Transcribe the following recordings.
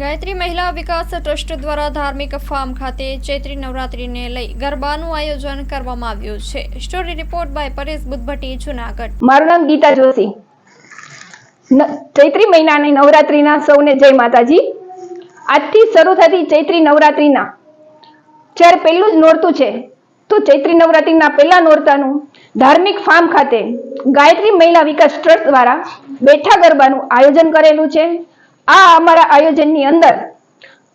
ગાયત્રી મહિલા વિકાસ ટ્રસ્ટ દ્વારા ધાર્મિક ફાર્મ ખાતે ચૈત્રી નવરાત્રીને લઈ ગરબાનું આયોજન કરવામાં આવ્યું છે. Story report by Paresh Buddhabhatti, Junagadh. મારું નામ ગીતા જોશી. ચૈત્રી મહિનાની નવરાત્રિના સૌને જય માતાજી. આજથી શરૂ થતી ચૈત્રી નવરાત્રિના. જ્યારે પહેલું જ નોરતું છે, તો ચૈત્રી નવરાત્રિના પહેલા નોરતાનું ધાર્મિક ફાર્મ ખાતે ગાયત્રી મહિલા વિકાસ ટ્રસ્ટ દ્વારા બેઠા ગરબાનું આયોજન કરેલું છે. આ અમારા આયોજનની અંદર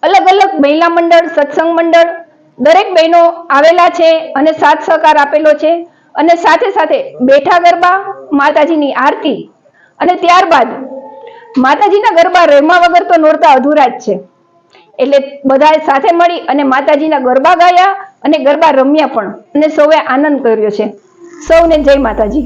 અલગ અલગ મહિલા મંડળ, સત્સંગ મંડળ, દરેક બહેનો આવેલા છે અને સાથ સહકાર આપેલો છે. અને સાથે સાથે બેઠા ગરબા, માતાજીની આરતી અને ત્યારબાદ માતાજીના ગરબા રમવા વગર તો નોરતા અધૂરા જ છે. એટલે બધાએ સાથે મળી અને માતાજીના ગરબા ગાયા અને ગરબા રમ્યા પણ. અને સૌએ આનંદ કર્યો છે. સૌને જય માતાજી.